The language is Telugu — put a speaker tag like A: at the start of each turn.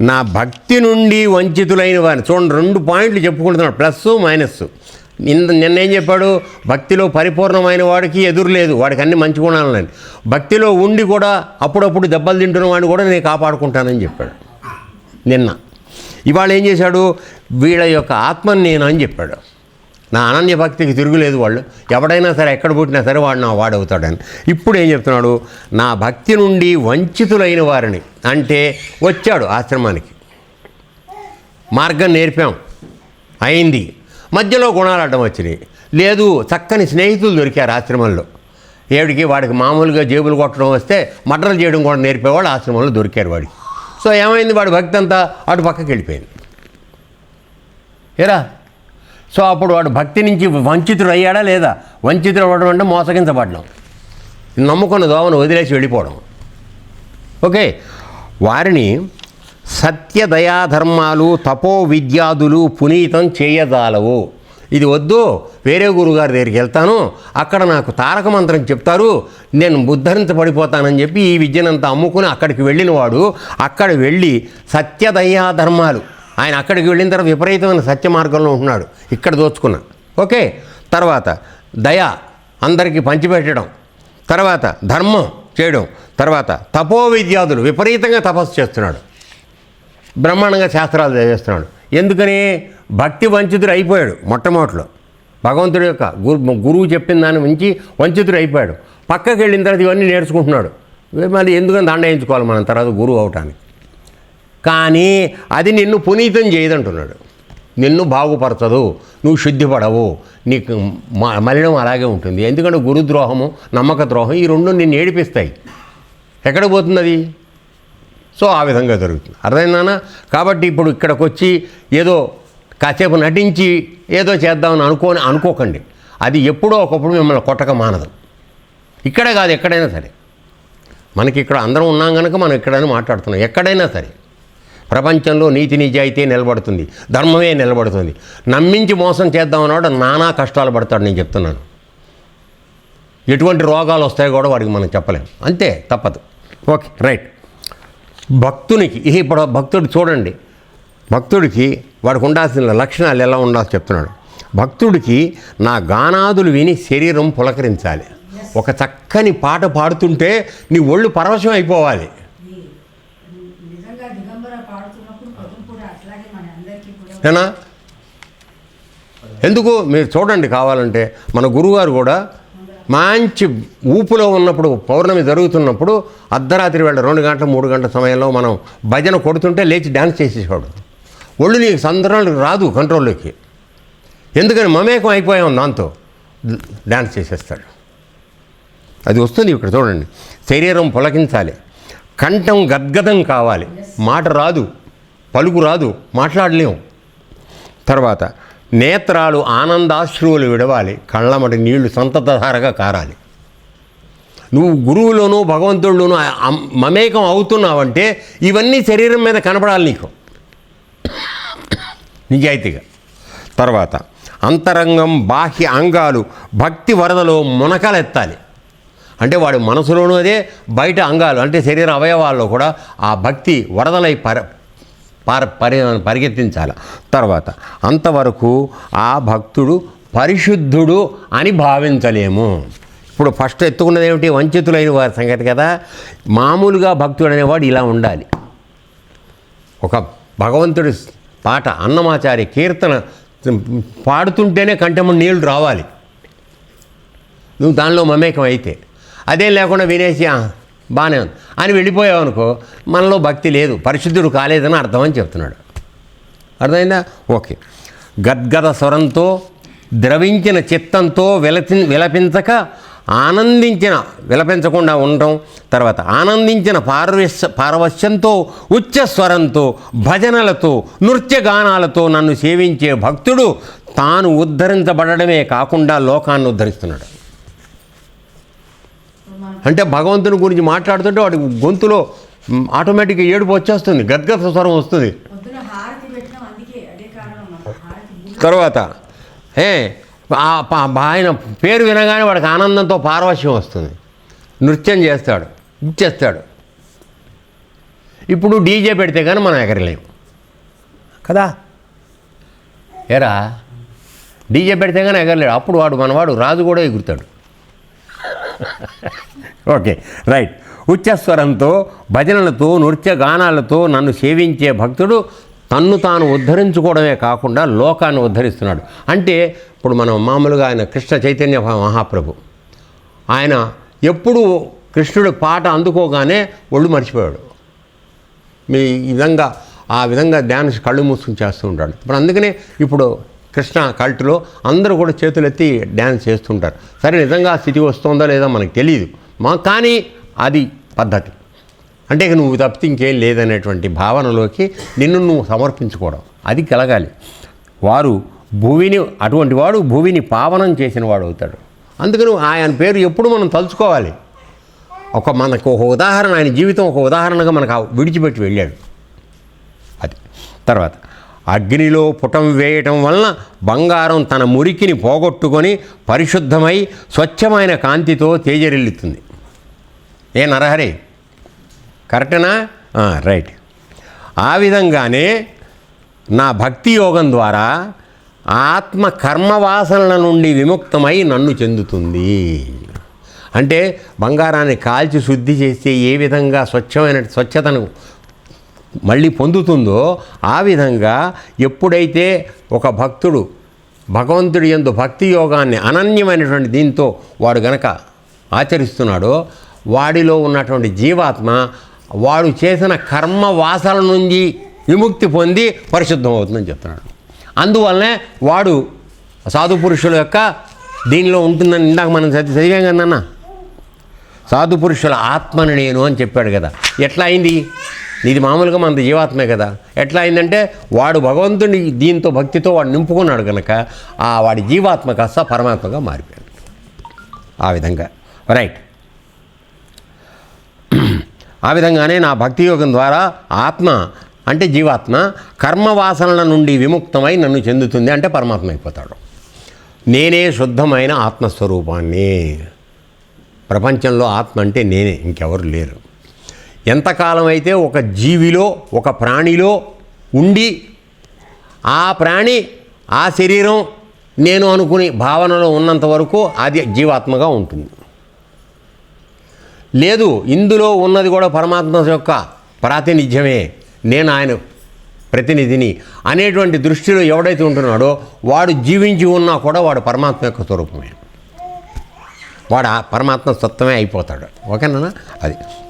A: నా భక్తి నుండి వంచితులైన వారిని చూడండి రెండు పాయింట్లు చెప్పుకుంటున్నాడు. Plus minus. నిన్న నిన్నేం చెప్పాడు? భక్తిలో పరిపూర్ణమైన వాడికి ఎదురు లేదు. వాడికి అన్ని మంచి గుణాలని భక్తిలో ఉండి కూడా అప్పుడప్పుడు దెబ్బలు తింటున్న వాడిని కూడా నేను కాపాడుకుంటానని చెప్పాడు. నిన్న. ఇవాళ ఏం చేశాడు? వీళ్ళ యొక్క ఆత్మని నేను అని చెప్పాడు. నా అనన్య భక్తికి తిరుగులేదు వాళ్ళు. ఎవడైనా సరే ఎక్కడ పుట్టినా సరే వాడు నా వాడవుతాడని. ఇప్పుడు ఏం చెప్తున్నాడు? నా భక్తి నుండి వంచితులైన వారిని అంటే వచ్చాడు ఆశ్రమానికి. మార్గం నేర్పాం. అయింది. మధ్యలో గుణాలు అడ్డం వచ్చినాయి. లేదు చక్కని స్నేహితులు దొరికారు ఆశ్రమంలో. ఏడికి వాడికి మామూలుగా జేబులు కొట్టడం వస్తే మటర్లు చేయడం కూడా నేర్పేవాడు ఆశ్రమంలో దొరికారు వాడికి. సో ఏమైంది? వాడి భక్తి అంతా అటు పక్కకి వెళ్ళిపోయింది. ఏరా? సో అప్పుడు వాడు భక్తి నుంచి వంచితుడు అయ్యాడా లేదా? వంచితుడు అవ్వడం అంటే మోసగించబడడం. నమ్ముకున్న దోమను వదిలేసి వెళ్ళిపోవడం. ఓకే? వారిని సత్యదయాధర్మాలు తపో విద్యాదులు పునీతం చేయజాలవు. ఇది వద్దు వేరే గురుగారి దగ్గరికి వెళ్తాను. అక్కడ నాకు తారక మంత్రం చెప్తారు. నేను ఉద్ధరించబడిపోతానని చెప్పి ఈ విద్యనంతా అమ్ముకుని అక్కడికి వెళ్ళిన వాడు అక్కడ వెళ్ళి సత్యదయా ధర్మాలు ఆయన అక్కడికి వెళ్ళిన తర్వాత విపరీతమైన సత్య మార్గంలో ఉంటున్నాడు. ఇక్కడ దోచుకున్నా. ఓకే తర్వాత దయ అందరికీ పంచిపెట్టడం. తర్వాత ధర్మం. చేయడం. తర్వాత తపో విద్యార్థులు విపరీతంగా తపస్సు చేస్తున్నాడు. బ్రహ్మాండంగా శాస్త్రాలు చదివేస్తున్నాడు. ఎందుకని? భక్తి వంచితుడు అయిపోయాడు మొట్టమొదటిలో. భగవంతుడి యొక్క గురు గురువు చెప్పిన దాని నుంచి వంచితుడు అయిపోయాడు. పక్కకి వెళ్ళిన తర్వాత ఇవన్నీ నేర్చుకుంటున్నాడు. మరి ఎందుకని దండ వేయించుకోవాలి మనం? తర్వాత గురువు అవటానికి. కానీ అది నిన్ను పునీతం చేయదంటున్నాడు. నిన్ను బాగుపరచదు నువ్వు శుద్ధిపడవు. నీకు మ- మలినం అలాగే ఉంటుంది. ఎందుకంటే గురుద్రోహము నమ్మక ద్రోహం ఈ రెండు నిన్ను ఏడిపిస్తాయి. ఎక్కడ పోతున్నది సో ఆ విధంగా జరుగుతుంది. అర్థమైందానా కాబట్టి ఇప్పుడు ఇక్కడికి వచ్చి ఏదో కాసేపు నటించి ఏదో చేద్దామని అనుకోని అనుకోకండి. అది ఎప్పుడో ఒకప్పుడు మిమ్మల్ని కొట్టక మానదు. ఇక్కడే కాదు ఎక్కడైనా సరే. మనకి ఇక్కడ అందరం ఉన్నాం కనుక మనం ఎక్కడైనా మాట్లాడుతున్నాం. ఎక్కడైనా సరే. ప్రపంచంలో నీతి నిజాయితీ నిలబడుతుంది ధర్మమే నిలబడుతుంది. నమ్మించి మోసం చేద్దామన్నాడు నానా కష్టాలు పడతాడు నేను చెప్తున్నాను. ఎటువంటి రోగాలు వస్తాయో కూడా వాడికి మనం చెప్పలేం. అంతే తప్పదు. Okay right. భక్తునికి ఇప్పుడు భక్తుడు చూడండి. భక్తుడికి వాడికి ఉండాల్సిన లక్షణాలు ఎలా ఉండాలో చెప్తున్నాడు. భక్తుడికి నా గానాదులు విని శరీరం పులకరించాలి. ఒక చక్కని పాట పాడుతుంటే నీ ఒళ్ళు పరవశం అయిపోవాలి.
B: నిజంగా దిగంబర పాడుతున్నప్పుడు పదులు కూడా అట్లాగే మన అందరికీ కూడా
A: ఏనా? ఎందుకు? మీరు చూడండి కావాలంటే మన గురువుగారు కూడా మంచి ఊపులో ఉన్నప్పుడు పౌర్ణమి జరుగుతున్నప్పుడు అర్ధరాత్రి వేళ రెండు గంటల మూడు గంటల సమయంలో మనం భజన కొడుతుంటే లేచి డ్యాన్స్ చేసేసాడు ఒళ్ళు నీకు సందర్భాలు రాదు కంట్రోల్లోకి. ఎందుకని మమేకం అయిపోయాం దాంతో. డ్యాన్స్ చేసేస్తాడు. అది వస్తుంది ఇక్కడ చూడండి. శరీరం పులకించాలి. కంఠం గద్గదం కావాలి. మాట రాదు. పలుకు రాదు. మాట్లాడలేము తర్వాత నేత్రాలు ఆనందాశ్రువులు విడవాలి. కళ్ళమటి నీళ్ళు సంతతధారగా కారాలి. నువ్వు గురువులోనూ భగవంతుడిలోనూ మమేకం అవుతున్నావంటే ఇవన్నీ శరీరం మీద కనపడాలి నీకు. నిజాయితీగా. తర్వాత అంతరంగం బాహ్య అంగాలు భక్తి వరదలో మునకలెత్తాలి. అంటే వాడి మనసులోనూ అదే బయట అంగాలు అంటే శరీర అవయవాల్లో కూడా ఆ భక్తి వరదలై పర పార పరి పరిగెత్తించాలి. తర్వాత అంతవరకు ఆ భక్తుడు పరిశుద్ధుడు అని భావించలేము. ఇప్పుడు ఫస్ట్ ఎత్తుకున్నది ఏమిటి? వంచితులైన వారి సంగతి కదా. మామూలుగా భక్తుడు అనేవాడు ఇలా ఉండాలి. ఒక భగవంతుడి పాట అన్నమాచారి కీర్తన పాడుతుంటేనే కంటెమ్మ నీళ్ళు రావాలి. నువ్వు దానిలో మమేకం అయితే అదేం లేకుండా వినేసియా బాగానే ఉంది. అని వెళ్ళిపోయావు అనుకో మనలో భక్తి లేదు పరిశుద్ధుడు కాలేదని అర్థం అని చెప్తున్నాడు. అర్థమైందా? ఓకే. గద్గద స్వరంతో ద్రవించిన చిత్తంతో విలపి విలపించక ఆనందించిన విలపించకుండా ఉండటం తర్వాత ఆనందించిన పార్వశ పారవశ్యంతో ఉచ్చ స్వరంతో భజనలతో నృత్యగానాలతో నన్ను సేవించే భక్తుడు తాను ఉద్ధరించబడమే కాకుండా లోకాన్ని ఉద్ధరిస్తున్నాడు. అంటే భగవంతుని గురించి మాట్లాడుతుంటే వాడి గొంతులో ఆటోమేటిక్గా ఏడుపు వచ్చేస్తుంది గద్గద స్వరం వస్తుంది. తర్వాత ఏ ఆయన పేరు వినగానే వాడికి ఆనందంతో పారవశ్యం వస్తుంది. నృత్యం చేస్తాడు ఇచ్చేస్తాడు. ఇప్పుడు డీజే పెడితే కానీ మనం ఎగరలేం. కదా? ఏరా? డీజే పెడితే కానీ ఎగరలేడు. అప్పుడు వాడు మనవాడు రాజు కూడా ఎగురుతాడు. Okay right. ఉచ్చస్వరంతో భజనలతో నృత్య గానాలతో నన్ను సేవించే భక్తుడు తన్ను తాను ఉద్ధరించుకోవడమే కాకుండా లోకాన్ని ఉద్ధరిస్తున్నాడు. అంటే ఇప్పుడు మనం మామూలుగా ఆయన కృష్ణ చైతన్య మహాప్రభు. ఆయన ఎప్పుడు కృష్ణుడి పాట అందుకోగానే ఒళ్ళు మర్చిపోయాడు. మీ విధంగా ఆ విధంగా ధ్యాన కళ్ళు మూసుకుని చేస్తూ ఉంటాడు. ఇప్పుడు అందుకనే ఇప్పుడు కృష్ణ కల్టులో అందరూ కూడా చేతులెత్తి డ్యాన్స్ చేస్తుంటారు. సరే నిజంగా స్థితి వస్తుందో లేదో మనకు తెలియదు మా కానీ అది పద్ధతి. అంటే ఇక నువ్వు తప్పితే ఇంకేం లేదనేటువంటి భావనలోకి నిన్ను నువ్వు సమర్పించుకోవడం. అది కలగాలి. వారు భూమిని అటువంటి వాడు భూమిని పావనం చేసిన వాడు అవుతాడు. అందుకని ఆయన పేరు ఎప్పుడు మనం తలుచుకోవాలి. ఒక మనకు ఒక ఉదాహరణ ఆయన జీవితం ఒక ఉదాహరణగా మనకు ఆ విడిచిపెట్టి వెళ్ళాడు. అది. తర్వాత అగ్నిలో పుటం వేయటం వలన బంగారం తన మురికిని పోగొట్టుకొని పరిశుద్ధమై స్వచ్ఛమైన కాంతితో తేజరిల్లుతుంది. ఏ నరహరి? కరెక్టేనా? రైట్. ఆ విధంగానే నా భక్తి యోగం ద్వారా ఆత్మ కర్మవాసనల నుండి విముక్తమై నన్ను చెందుతుంది. అంటే బంగారాన్ని కాల్చి శుద్ధి చేస్తే ఏ విధంగా స్వచ్ఛమైన స్వచ్ఛతను మళ్ళీ పొందుతుందో ఆ విధంగా ఎప్పుడైతే ఒక భక్తుడు భగవంతుడి ఎందు భక్తి యోగాన్ని అనన్యమైనటువంటి దీంతో వాడు గనక ఆచరిస్తున్నాడో వాడిలో ఉన్నటువంటి జీవాత్మ వాడు చేసిన కర్మ వాసన నుంచి విముక్తి పొంది పరిశుద్ధం అవుతుందని చెప్తున్నాడు. అందువల్లనే వాడు సాధు పురుషుల యొక్క దీనిలో ఉంటుందని ఇందాక మనం చదివాం కదన్నా? సాధు పురుషుల ఆత్మని నేను అని చెప్పాడు కదా. ఎట్లా అయింది? ఇది మామూలుగా మన జీవాత్మే కదా. ఎట్లా అయిందంటే వాడు భగవంతుని దీంతో భక్తితో వాడు నింపుకున్నాడు కనుక ఆ వాడి జీవాత్మ కాస్త పరమాత్మగా మారిపోయాడు. ఆ విధంగా. రైట్. ఆ విధంగానే నా భక్తి యోగం ద్వారా ఆత్మ అంటే జీవాత్మ కర్మవాసనల నుండి విముక్తమై నన్ను చెందుతుంది అంటే పరమాత్మ అయిపోతాడు. నేనే శుద్ధమైన ఆత్మస్వరూపాన్ని. ప్రపంచంలో ఆత్మ అంటే నేనే ఇంకెవరు లేరు. ఎంతకాలం అయితే ఒక జీవిలో ఒక ప్రాణిలో ఉండి ఆ ప్రాణి ఆ శరీరం నేను అనుకుని భావనలో ఉన్నంత వరకు అది జీవాత్మగా ఉంటుంది. లేదు ఇందులో ఉన్నది కూడా పరమాత్మ యొక్క ప్రాతినిధ్యమే. నేను ఆయన ప్రతినిధిని అనేటువంటి దృష్టిలో ఎవడైతే ఉంటున్నాడో వాడు జీవించి ఉన్నా కూడా వాడు పరమాత్మ యొక్క స్వరూపమే. వాడు ఆ పరమాత్మ సత్వమే అయిపోతాడు. ఓకేనా? అది.